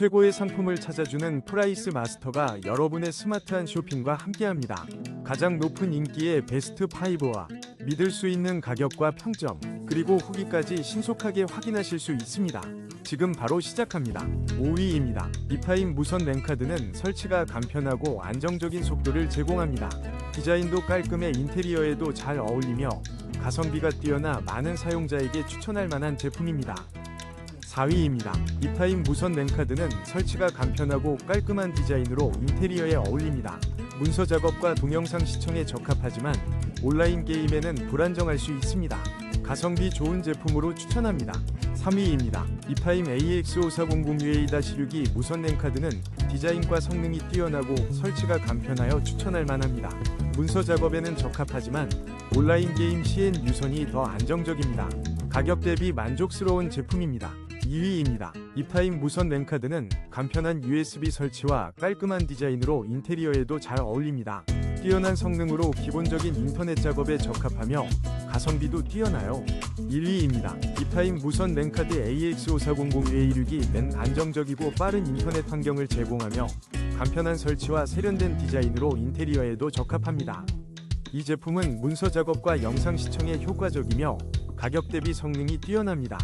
최고의 상품을 찾아주는 프라이스 마스터가 여러분의 스마트한 쇼핑과 함께합니다. 가장 높은 인기의 베스트 5와 믿을 수 있는 가격과 평점, 그리고 후기까지 신속하게 확인하실 수 있습니다. 지금 바로 시작합니다. 5위입니다. 이파인 무선 랜카드는 설치가 간편하고 안정적인 속도를 제공합니다. 디자인도 깔끔해 인테리어에도 잘 어울리며 가성비가 뛰어나 많은 사용자에게 추천할 만한 제품입니다. 4위입니다. 이파인 무선 랜카드는 설치가 간편하고 깔끔한 디자인으로 인테리어에 어울립니다. 문서 작업과 동영상 시청에 적합하지만 온라인 게임에는 불안정할 수 있습니다. 가성비 좋은 제품으로 추천합니다. 3위입니다. 이파임 AX5400UA-6이 무선 랜카드는 디자인과 성능이 뛰어나고 설치가 간편하여 추천할 만합니다. 문서 작업에는 적합하지만 온라인 게임 시엔 유선이 더 안정적입니다. 가격 대비 만족스러운 제품입니다. 2위입니다. 이파임 무선 랜카드는 간편한 USB 설치와 깔끔한 디자인으로 인테리어에도 잘 어울립니다. 뛰어난 성능으로 기본적인 인터넷 작업에 적합하며 가성비도 뛰어나요. 1위입니다. 이파임 무선 랜카드 AX5400A16이 맨 안정적이고 빠른 인터넷 환경을 제공하며 간편한 설치와 세련된 디자인으로 인테리어에도 적합합니다. 이 제품은 문서 작업과 영상 시청에 효과적이며 가격 대비 성능이 뛰어납니다.